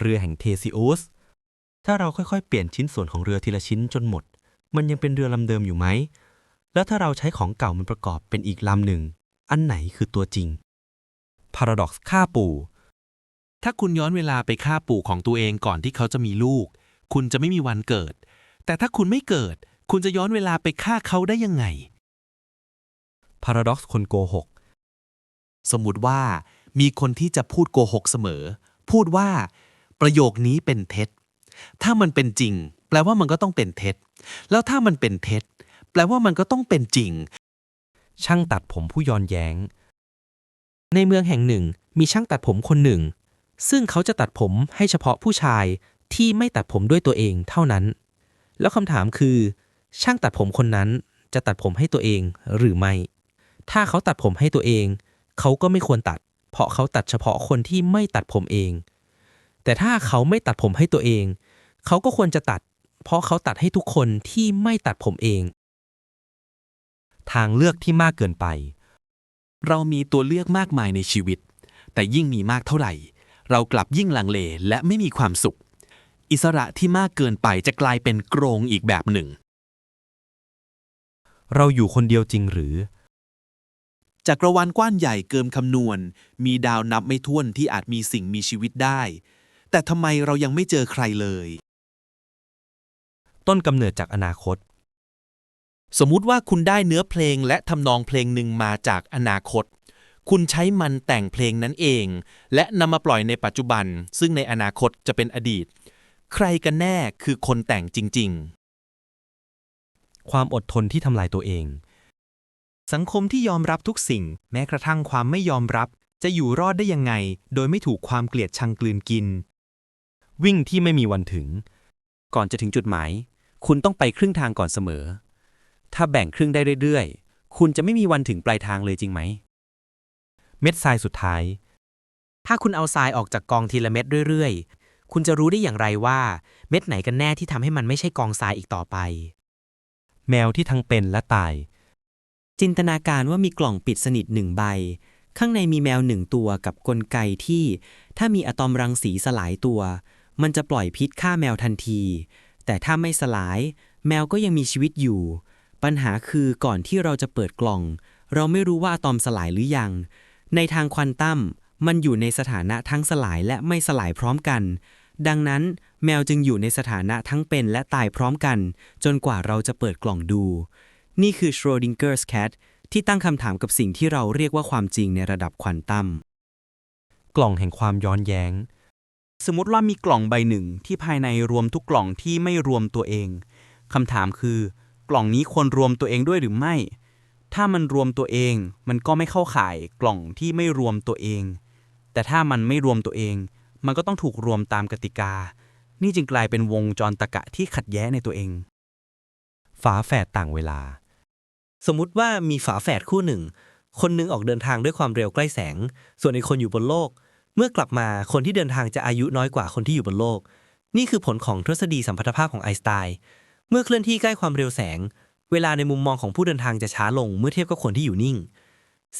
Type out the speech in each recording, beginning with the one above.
เรือแห่งเทซิอุสถ้าเราค่อยๆ เปลี่ยนชิ้นส่วนของเรือทีละชิ้นจนหมด มันยังเป็นเรือลำเดิมอยู่ไหม แล้วถ้าเราใช้ของเก่ามันประกอบเป็นอีกลำหนึ่ง อันไหนคือตัวจริง Paradox ฆ่าปู่ ถ้าคุณย้อนเวลาไปฆ่าปู่ของตัวเองก่อนที่เขาจะมีลูก คุณจะไม่มีวันเกิด แต่ถ้าคุณไม่เกิด คุณจะย้อนเวลาไปฆ่าเขาได้ยังไง Paradox คนโกหก สมมุติว่ามีคนที่จะพูดโกหกเสมอ พูดว่า ประโยคนี้เป็นเท็จ ถ้ามันเป็นจริง แปลว่ามันก็ต้องเป็นเท็จ แล้วถ้ามันเป็นเท็จ แปลว่ามันก็ต้องเป็นจริง ช่างตัดผมผู้ย้อนแย้ง ในเมืองแห่งหนึ่งมีช่างตัดผมคนหนึ่ง ซึ่งเขาจะตัดผมให้เฉพาะผู้ชายที่ไม่ตัดผมด้วยตัวเองเท่านั้น แล้วคำถามคือ ช่างตัดผมคนนั้นจะตัดผมให้ตัวเองหรือไม่ ถ้าเขาตัดผมให้ตัวเอง เขาก็ไม่ควรตัด เพราะเขาตัดเฉพาะคนที่ไม่ตัดผมเอง แต่ถ้าเขาไม่ตัดผมให้ตัวเอง เขาก็ควรจะตัด เพราะเขาตัดให้ทุกคนที่ไม่ตัดผมเอง ทางเลือกที่มากเกินไป เรามีตัวเลือกมากมายในชีวิต แต่ยิ่งมีมากเท่าไหร่ เรากลับยิ่งลังเลและไม่มีความสุข อิสระที่มากเกินไปจะกลายเป็นโกรงอีกแบบหนึ่ง เราอยู่คนเดียวจริงหรือจักรวาลกว้านใหญ่เกินคำนวณ มีดาวนับไม่ถ้วนที่อาจมีสิ่งมีชีวิตได้ แต่ทำไมเรายังไม่เจอใครเลย ต้นกำเนิดจากอนาคต สมมุติว่าคุณได้เนื้อเพลงและทำนองเพลงหนึ่งมาจากอนาคต คุณใช้มันแต่งเพลงนั้นเอง และนำมาปล่อยในปัจจุบัน ซึ่งในอนาคตจะเป็นอดีต ใครกันแน่คือคนแต่งจริงความอดทนที่ทำลายตัวเอง สังคมที่ยอมรับทุกสิ่ง แม้กระทั่งความไม่ยอมรับ จะอยู่รอดได้ยังไง โดยไม่ถูกความเกลียดชังกลืนกิน วิ่งที่ไม่มีวันถึง ก่อนจะถึงจุดหมาย คุณต้องไปครึ่งทางก่อนเสมอ ถ้าแบ่งครึ่งได้เรื่อยๆ คุณจะไม่มีวันถึงปลายทางเลยจริงไหม เม็ดทรายสุดท้าย ถ้าคุณเอาทรายออกจากกองทีละเม็ดเรื่อยๆ คุณจะรู้ได้อย่างไรว่า เม็ดไหนกันแน่ที่ทำให้มันไม่ใช่กองทรายอีกต่อไป แมวที่ทั้งเป็นและตาย จินตนาการว่ามีกล่องปิดสนิทหนึ่งใบ ข้างในมีแมวหนึ่งตัวกับกลไกที่ ถ้ามีอะตอมรังสีสลายตัว มันจะปล่อยพิษฆ่าแมวทันที แต่ถ้าไม่สลาย แมวก็ยังมีชีวิตอยู่ ปัญหาคือก่อนที่เราจะเปิดกล่อง เราไม่รู้ว่าอะตอมสลายหรือยัง ในทางควอนตัมมันอยู่ในสถานะทั้งสลายและไม่สลายพร้อมกัน ดังนั้นแมวจึงอยู่ในสถานะทั้งเป็นและตายพร้อมกัน จนกว่าเราจะเปิดกล่องดู นี่คือ Schrodinger's cat ที่ตั้งคำถามกับสิ่งที่เราเรียกว่าความจริงในระดับควอนตัม กล่องแห่งความย้อนแย้ง สมมติว่ามีกล่องใบหนึ่งที่ภายในรวมทุกกล่องที่ไม่รวมตัวเองคำถามคือ กล่องนี้ควรรวมตัวเองด้วยหรือไม่ ถ้ามันรวมตัวเอง มันก็ไม่เข้าข่ายกล่องที่ไม่รวมตัวเอง แต่ถ้ามันไม่รวมตัวเอง มันก็ต้องถูกรวมตามกติกา นี่จึงกลายเป็นวงจรตะกะที่ขัดแย้งในตัวเอง ฝาแฝดต่างเวลา สมมุติว่ามีฝาแฝดคู่หนึ่ง คนหนึงออกเดินทางด้วยความเร็วใกล้แสง ส่วนอีกคนอยู่บนโลก เมื่อกลับมาคนที่เดินทางจะอายุน้อยกว่าคนที่อยู่บนโลก นี่คือผลของทฤษฎีสัมพัทธภาพของไอน์สไตน์เมื่อเคลื่อนที่ใกล้ความเร็วแสง เวลาในมุมมองของผู้เดินทางจะช้าลงเมื่อเทียบกับคนที่อยู่นิ่ง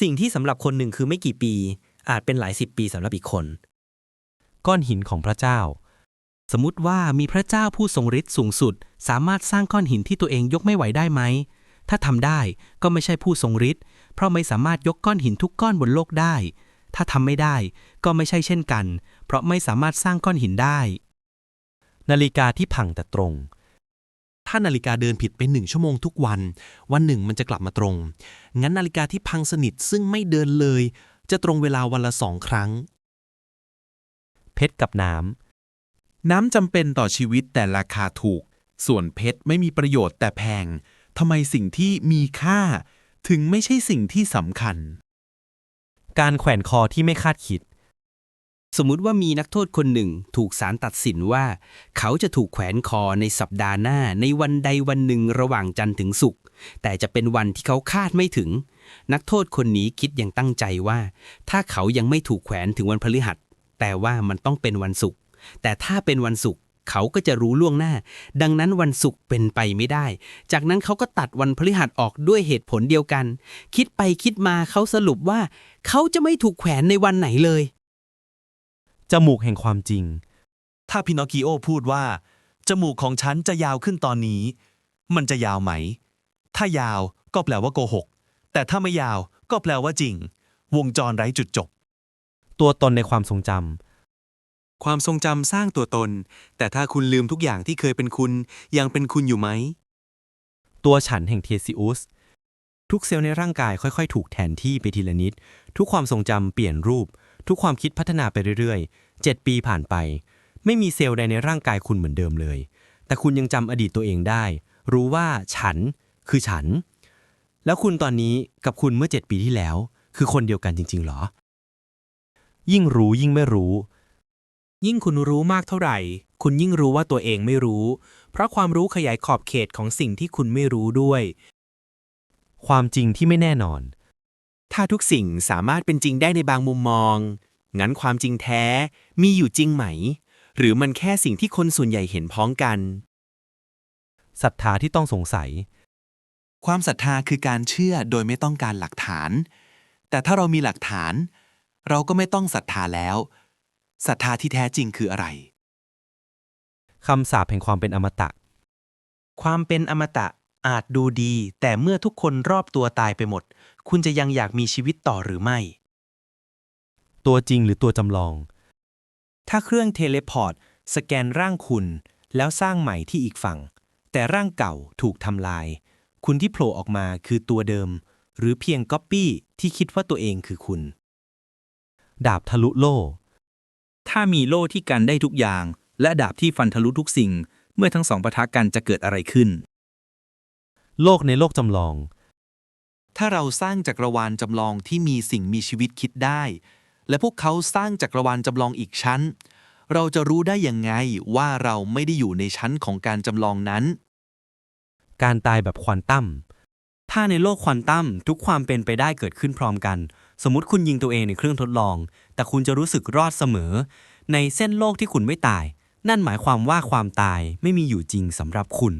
สิ่งที่สำหรับคนหนึ่งคือไม่กี่ปี อาจเป็นหลายสิบปีสำหรับอีกคน ก้อนหินของพระเจ้า สมมติว่ามีพระเจ้าผู้ทรงฤทธิ์สูงสุด สามารถสร้างก้อนหินที่ตัวเองยกไม่ไหวได้ไหมถ้าทำได้ก็ไม่ใช่ผู้ทรงฤทธิ์เพราะไม่สามารถยกก้อนหินทุกก้อนบนโลกได้ ถ้าทำไม่ได้ก็ไม่ใช่เช่นกัน เพราะไม่สามารถสร้างก้อนหินได้ นาฬิกาที่พังแต่ตรง ถ้านาฬิกาเดินผิดไปหนึ่งชั่วโมงทุกวัน วันหนึ่งมันจะกลับมาตรง งั้นนาฬิกาที่พังสนิทซึ่งไม่เดินเลย จะตรงเวลาวันละสองครั้ง เพชรกับน้ำ น้ำจำเป็นต่อชีวิตแต่ราคาถูก ส่วนเพชรไม่มีประโยชน์แต่แพงทำไมสิ่งที่มีค่า ถึงไม่ใช่สิ่งที่สำคัญ การแขวนคอที่ไม่คาดคิด สมมุติว่ามีนักโทษคนหนึ่งถูกศาลตัดสินว่า เขาจะถูกแขวนคอในสัปดาห์หน้าในวันใดวันหนึ่งระหว่างจันทร์ถึงศุกร์แต่จะเป็นวันที่เขาคาดไม่ถึง นักโทษคนนี้คิดอย่างตั้งใจว่า ถ้าเขายังไม่ถูกแขวนถึงวันพฤหัสแต่ว่ามันต้องเป็นวันศุกร์แต่ถ้าเป็นวันศุกร์ เขาก็จะรู้ล่วงหน้า ดังนั้นวันศุกร์เป็นไปไม่ได้ จากนั้นเขาก็ตัดวันพฤหัสออกด้วยเหตุผลเดียวกัน คิดไปคิดมาเขาสรุปว่า เขาจะไม่ถูกแขวนในวันไหนเลย จมูกแห่งความจริง ถ้าพินอคกิโอพูดว่า จมูกของฉันจะยาวขึ้นตอนนี้ มันจะยาวไหม ถ้ายาวก็แปลว่าโกหก แต่ถ้าไม่ยาวก็แปลว่าจริง วงจรไร้จุดจบ ตัวตนในความทรงจำ ความทรงจำสร้างตัวตน แต่ถ้าคุณลืมทุกอย่างที่เคยเป็นคุณ ยังเป็นคุณอยู่ไหม ตัวฉันแห่งเทซิอุส ทุกเซลล์ในร่างกายค่อยๆ ถูกแทนที่ไปทีละนิด ทุกความทรงจำเปลี่ยนรูป ทุกความคิดพัฒนาไปเรื่อยๆ 7 ปีผ่านไป ไม่มีเซลล์ใดในร่างกายคุณเหมือนเดิมเลย แต่คุณยังจำอดีตตัวเองได้ รู้ว่าฉันคือฉัน แล้วคุณตอนนี้กับคุณเมื่อ 7 ปีที่แล้ว คือคนเดียวกันจริงๆหรอ ยิ่งรู้ยิ่งไม่รู้ ยิ่งคุณรู้มากเท่าไหร่ คุณยิ่งรู้ว่าตัวเองไม่รู้ เพราะความรู้ขยายขอบเขตของสิ่งที่คุณไม่รู้ด้วย ความจริงที่ไม่แน่นอน ถ้าทุกสิ่งสามารถเป็นจริงได้ในบางมุมมอง งั้นความจริงแท้มีอยู่จริงไหม หรือมันแค่สิ่งที่คนส่วนใหญ่เห็นพ้องกันศรัทธาที่ต้องสงสัย ความศรัทธาคือการเชื่อโดยไม่ต้องการหลักฐาน แต่ถ้าเรามีหลักฐาน เราก็ไม่ต้องศรัทธาแล้ว ศรัทธาที่แท้จริงคืออะไร คำสาปแห่งความเป็นอมตะ ความเป็นอมตะอาจดูดี แต่เมื่อทุกคนรอบตัวตายไปหมด คุณจะยังอยากมีชีวิตต่อหรือไม่ ตัวจริงหรือตัวจำลอง ถ้าเครื่องเทเลพอร์ต สแกนร่างคุณ แล้วสร้างใหม่ที่อีกฝั่ง แต่ร่างเก่าถูกทำลาย คุณที่โผล่ออกมาคือตัวเดิม หรือเพียงก๊อปปี้ที่คิดว่าตัวเองคือคุณ ดาบทะลุโล่ ถ้ามีโล่ที่กันได้ทุกอย่าง และดาบที่ฟันทะลุทุกสิ่ง เมื่อทั้งสองปะทะกันจะเกิดอะไรขึ้น โลกในโลกจำลอง ถ้าเราสร้างจักรวาลจำลองที่มีสิ่งมีชีวิตคิดได้ และพวกเขาสร้างจักรวาลจำลองอีกชั้น เราจะรู้ได้ยังไงว่าเราไม่ได้อยู่ในชั้นของการจำลองนั้น การตายแบบควอนตัมถ้าในโลกควอนตัมทุกความเป็นไปได้เกิดขึ้นพร้อมกัน สมมติคุณยิงตัวเองในเครื่องทดลอง แต่คุณจะรู้สึกรอดเสมอ ในเส้นโลกที่คุณไม่ตาย นั่นหมายความว่าความตายไม่มีอยู่จริงสำหรับคุณ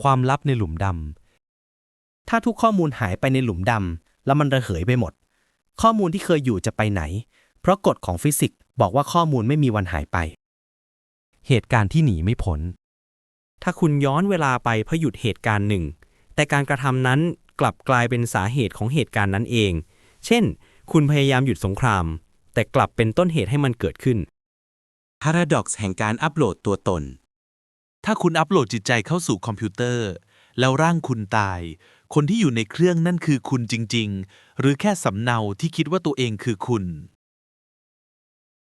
ความลับในหลุมดำถ้าทุกข้อมูลหายไปในหลุมดำแล้วมันระเหยไปหมด ข้อมูลที่เคยอยู่จะไปไหน เพราะกฎของฟิสิกส์บอกว่าข้อมูลไม่มีวันหายไป เหตุการณ์ที่หนีไม่พ้นถ้าคุณย้อนเวลาไปเพื่อหยุดเหตุการณ์หนึ่ง แต่การกระทำนั้นกลับกลายเป็นสาเหตุของเหตุการณ์นั้นเอง เช่น คุณพยายามหยุดสงคราม แต่กลับเป็นต้นเหตุให้มันเกิดขึ้น Paradox แห่งการอัปโหลดตัวตน ถ้าคุณอัปโหลดจิตใจเข้าสู่คอมพิวเตอร์ แล้วร่างคุณตาย คนที่อยู่ในเครื่องนั่นคือคุณจริง ๆ หรือแค่สำเนาที่คิดว่าตัวเองคือคุณ